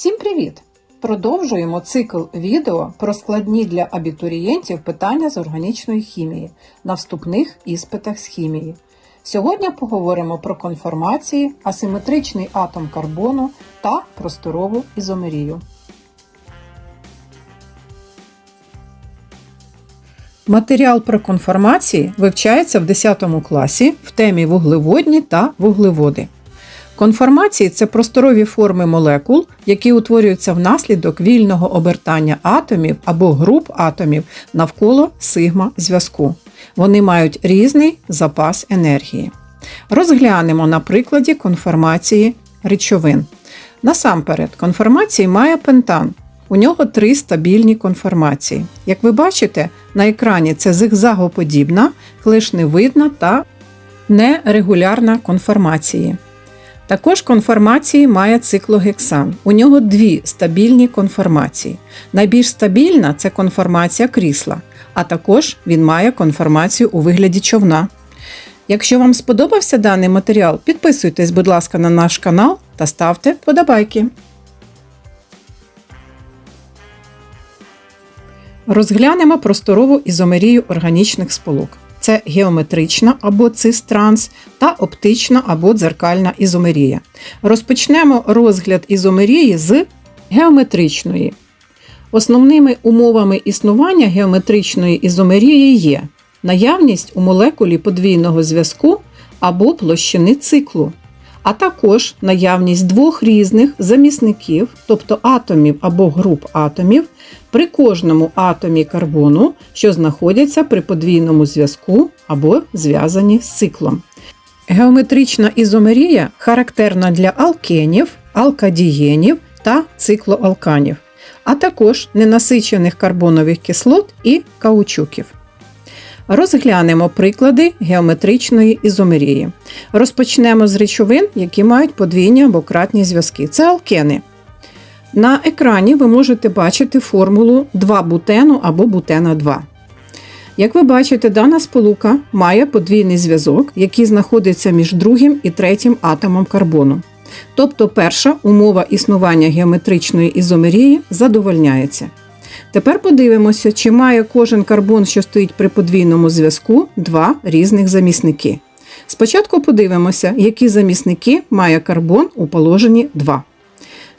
Всім привіт! Продовжуємо цикл відео про складні для абітурієнтів питання з органічної хімії на вступних іспитах з хімії. Сьогодні поговоримо про конформації, асиметричний атом карбону та просторову ізомерію. Матеріал про конформації вивчається в 10 класі в темі вуглеводні та вуглеводи. Конформації це просторові форми молекул, які утворюються внаслідок вільного обертання атомів або груп атомів навколо сигма зв'язку. Вони мають різний запас енергії. Розглянемо на прикладі конформації речовин. Насамперед, конформації має пентан. У нього три стабільні конформації. Як ви бачите, на екрані це зигзагоподібна, клишневидна та нерегулярна конформації. Також конформації має циклогексан. У нього дві стабільні конформації. Найбільш стабільна це конформація крісла, а також він має конформацію у вигляді човна. Якщо вам сподобався даний матеріал, підписуйтесь, будь ласка, на наш канал та ставте вподобайки. Розглянемо просторову ізомерію органічних сполук. Це геометрична або цистранс та оптична або дзеркальна ізомерія. Розпочнемо розгляд ізомерії з геометричної. Основними умовами існування геометричної ізомерії є наявність у молекулі подвійного зв'язку або площини циклу, а також наявність двох різних замісників, тобто атомів або груп атомів, при кожному атомі карбону, що знаходяться при подвійному зв'язку або зв'язані з циклом. Геометрична ізомерія характерна для алкенів, алкадієнів та циклоалканів, а також ненасичених карбонових кислот і каучуків. Розглянемо приклади геометричної ізомерії. Розпочнемо з речовин, які мають подвійні або кратні зв'язки. Це алкени. На екрані ви можете бачити формулу 2-бутену або бутена 2. Як ви бачите, дана сполука має подвійний зв'язок, який знаходиться між другим і третім атомом карбону. Тобто перша умова існування геометричної ізомерії задовольняється. Тепер подивимося, чи має кожен карбон, що стоїть при подвійному зв'язку, два різних замісники. Спочатку подивимося, які замісники має карбон у положенні 2.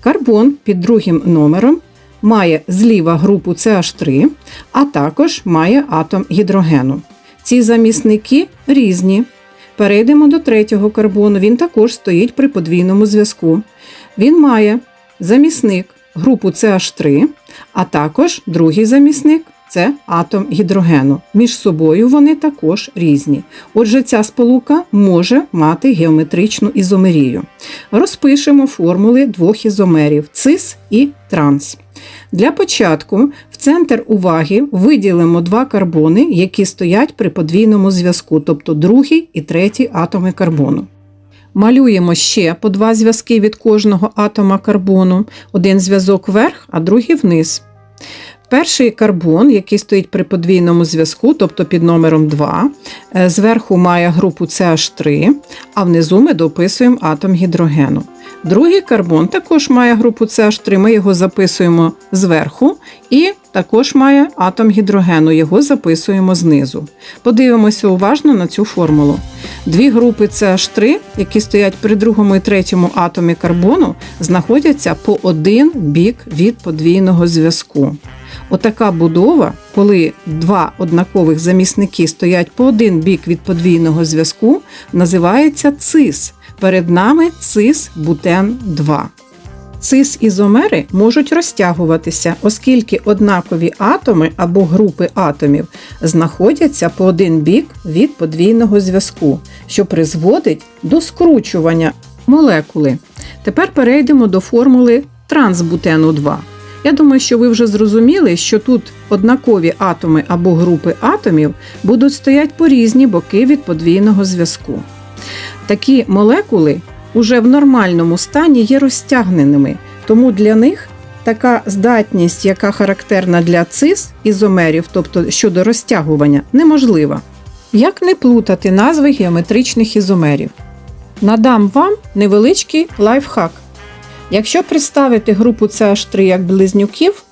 Карбон під другим номером має зліва групу CH3, а також має атом гідрогену. Ці замісники різні. Перейдемо до третього карбону, він також стоїть при подвійному зв'язку. Він має замісник групу CH3, а також другий замісник це атом гідрогену. Між собою вони також різні. Отже, ця сполука може мати геометричну ізомерію. Розпишемо формули двох ізомерів цис і транс. Для початку в центр уваги виділимо два карбони, які стоять при подвійному зв'язку, тобто другий і третій атоми карбону. Малюємо ще по два зв'язки від кожного атома карбону, один зв'язок вверх, а другий вниз. Перший карбон, який стоїть при подвійному зв'язку, тобто під номером 2, е, зверху має групу CH3, а внизу ми дописуємо атом гідрогену. Другий карбон також має групу CH3, ми його записуємо зверху, і також має атом гідрогену, його записуємо знизу. Подивимося уважно на цю формулу. Дві групи CH3, які стоять при другому і третьому атомі карбону, знаходяться по один бік від подвійного зв'язку. Отака будова, коли два однакових замісники стоять по один бік від подвійного зв'язку, називається цис. Перед нами цис бутен 2. Цис-ізомери можуть розтягуватися, оскільки однакові атоми або групи атомів знаходяться по один бік від подвійного зв'язку, що призводить до скручування молекули. Тепер перейдемо до формули трансбутену 2. Я думаю, що ви вже зрозуміли, що тут однакові атоми або групи атомів будуть стоять по різні боки від подвійного зв'язку. Такі молекули уже в нормальному стані є розтягненими, тому для них така здатність, яка характерна для цис ізомерів, тобто щодо розтягування, неможлива. Як не плутати назви геометричних ізомерів? Надам вам невеличкий лайфхак. Якщо представити групу CH3 як близнюків,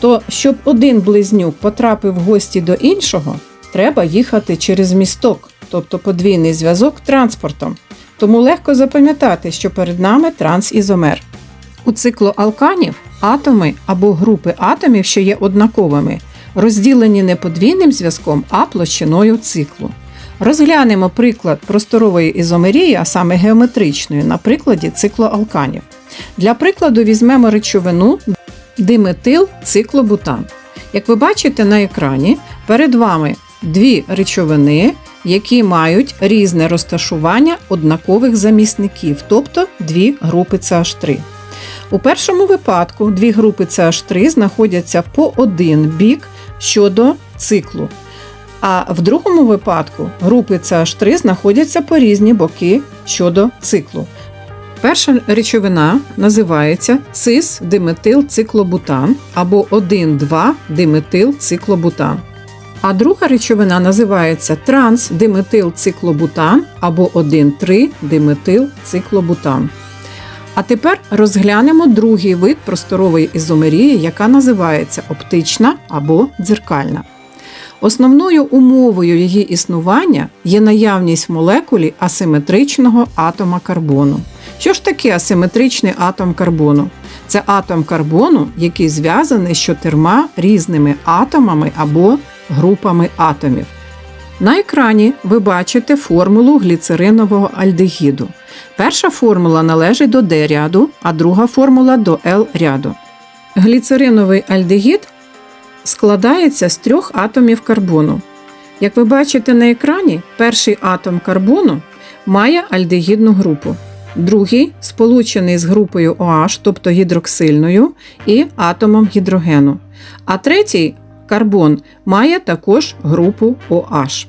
то щоб один близнюк потрапив в гості до іншого, треба їхати через місток, тобто подвійний зв'язок транспортом. Тому легко запам'ятати, що перед нами трансізомер. У циклу алканів атоми або групи атомів, що є однаковими, розділені не подвійним зв'язком, а площиною циклу. Розглянемо приклад просторової ізомерії, а саме геометричної, на прикладі циклу алканів. Для прикладу візьмемо речовину диметил циклобутан. Як ви бачите на екрані, перед вами дві речовини, які мають різне розташування однакових замісників, тобто дві групи CH3. У першому випадку дві групи CH3 знаходяться по один бік щодо циклу. А в другому випадку групи CH3 знаходяться по різні боки щодо циклу. Перша речовина називається цис-диметил-циклобутан або 1,2-диметил-циклобутан. А друга речовина називається транс-диметил-циклобутан або 1,3-диметил-циклобутан. А тепер розглянемо другий вид просторової ізомерії, яка називається оптична або дзеркальна. Основною умовою її існування є наявність в молекулі асиметричного атома карбону. Що ж таке асиметричний атом карбону? Це атом карбону, який зв'язаний з чотирма різними атомами або групами атомів. На екрані ви бачите формулу гліцеринового альдегіду. Перша формула належить до D ряду, а друга формула до L ряду. Гліцериновий альдегід складається з трьох атомів карбону. Як ви бачите на екрані, перший атом карбону має альдегідну групу, другий сполучений з групою OH, тобто гідроксильною, і атомом гідрогену. А третій карбон має також групу OH.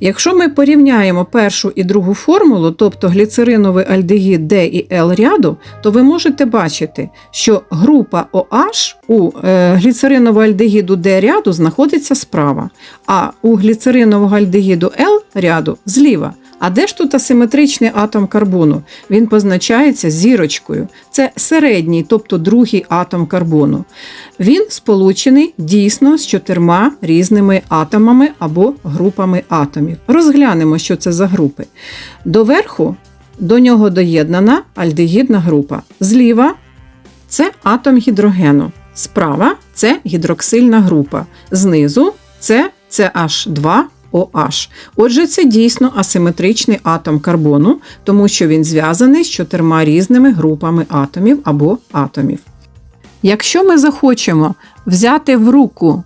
Якщо ми порівняємо першу і другу формулу, тобто гліцериновий альдегід D і L ряду, то ви можете бачити, що група OH у е, гліцеринового альдегіду D ряду знаходиться справа, а у гліцеринового альдегіду L ряду зліва. А де ж тут асиметричний атом карбону? Він позначається зірочкою. Це середній, тобто другий атом карбону. Він сполучений дійсно з чотирма різними атомами або групами атомів. Розглянемо, що це за групи. Доверху до нього доєднана альдегідна група. Зліва це атом гідрогену. Справа це гідроксильна група. Знизу це CH2 OH. Отже, це дійсно асиметричний атом карбону, тому що він зв'язаний з чотирма різними групами атомів або атомів. Якщо ми захочемо взяти в руку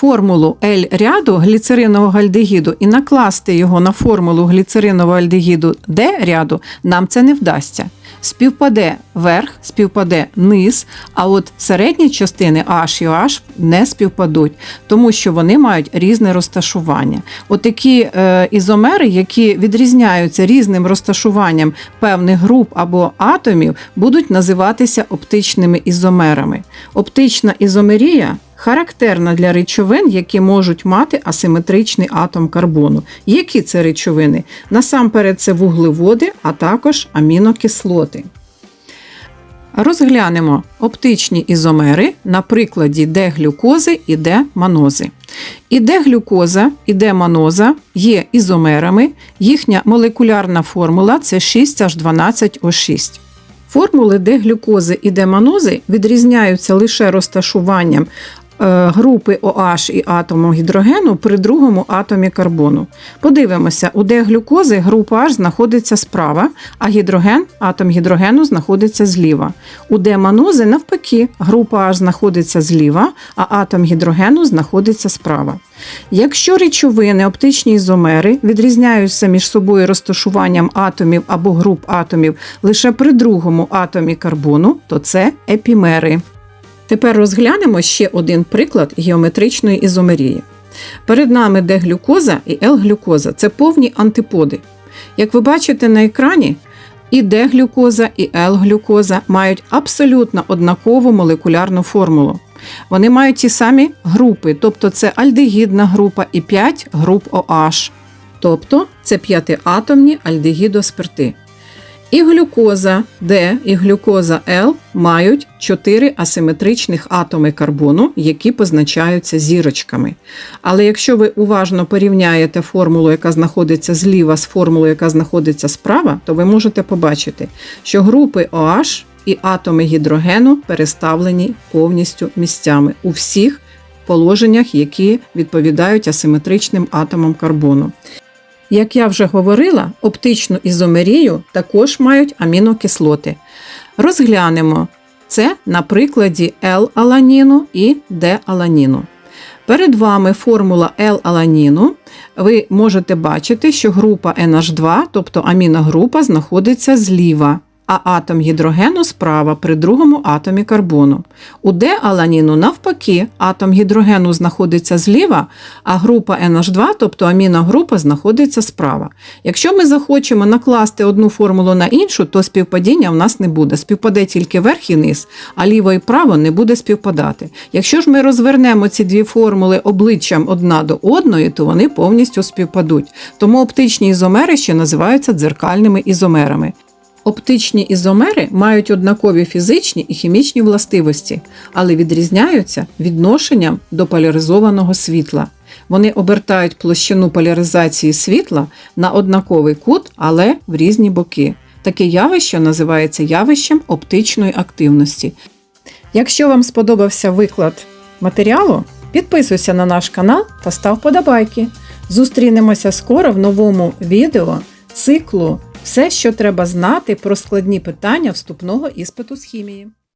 формулу L ряду гліцеринового альдегіду і накласти його на формулу гліцеринового альдегіду D ряду, нам це не вдасться. Співпаде верх, співпаде низ, а от середні частини H і OH не співпадуть, тому що вони мають різне розташування. Отакі е, ізомери, які відрізняються різним розташуванням певних груп або атомів, будуть називатися оптичними ізомерами. Оптична ізомерія характерна для речовин, які можуть мати асиметричний атом карбону. Які це речовини? Насамперед, це вуглеводи, а також амінокислоти. Розглянемо оптичні ізомери на прикладі Д-глюкози і Д-манози. І Д-глюкоза і Д-маноза є ізомерами, їхня молекулярна формула це 6H12O6. Формули Д-глюкози і Д-манози відрізняються лише розташуванням групи OH і атому гідрогену при другому атомі карбону. Подивимося, у Д-глюкози група H знаходиться справа, а гідроген, атом гідрогену знаходиться зліва. У Д-манози навпаки, група H знаходиться зліва, а атом гідрогену знаходиться справа. Якщо речовини, оптичні ізомери відрізняються між собою розташуванням атомів або груп атомів лише при другому атомі карбону, то це епімери. Тепер розглянемо ще один приклад геометричної ізомерії. Перед нами Д-глюкоза і Л-глюкоза це повні антиподи. Як ви бачите на екрані, і Д-глюкоза, і Л-глюкоза мають абсолютно однакову молекулярну формулу. Вони мають ті самі групи, тобто це альдегідна група і 5 груп OH, тобто це п'ятиатомні альдегідоспирти. І глюкоза D і глюкоза L мають 4 асиметричних атоми карбону, які позначаються зірочками. Але якщо ви уважно порівняєте формулу, яка знаходиться зліва з формулою, яка знаходиться справа, то ви можете побачити, що групи OH і атоми гідрогену переставлені повністю місцями у всіх положеннях, які відповідають асиметричним атомам карбону. Як я вже говорила, оптичну ізомерію також мають амінокислоти. Розглянемо це на прикладі L-аланіну і D-аланіну. Перед вами формула L-аланіну. Ви можете бачити, що група NH2, тобто аміногрупа, знаходиться зліва, а атом гідрогену справа при другому атомі карбону. У D-аланіну навпаки, атом гідрогену знаходиться зліва, а група NH2, тобто аміногрупа, знаходиться справа. Якщо ми захочемо накласти одну формулу на іншу, то співпадіння в нас не буде. Співпаде тільки верх і низ, а ліво і право не буде співпадати. Якщо ж ми розвернемо ці дві формули обличчям одна до одної, то вони повністю співпадуть. Тому оптичні ізомери ще називаються дзеркальними ізомерами. Оптичні ізомери мають однакові фізичні і хімічні властивості, але відрізняються відношенням до поляризованого світла. Вони обертають площину поляризації світла на однаковий кут, але в різні боки. Таке явище називається явищем оптичної активності. Якщо вам сподобався виклад матеріалу, підписуйся на наш канал та став подобайки. Зустрінемося скоро в новому відео циклу все, що треба знати про складні питання вступного іспиту з хімії.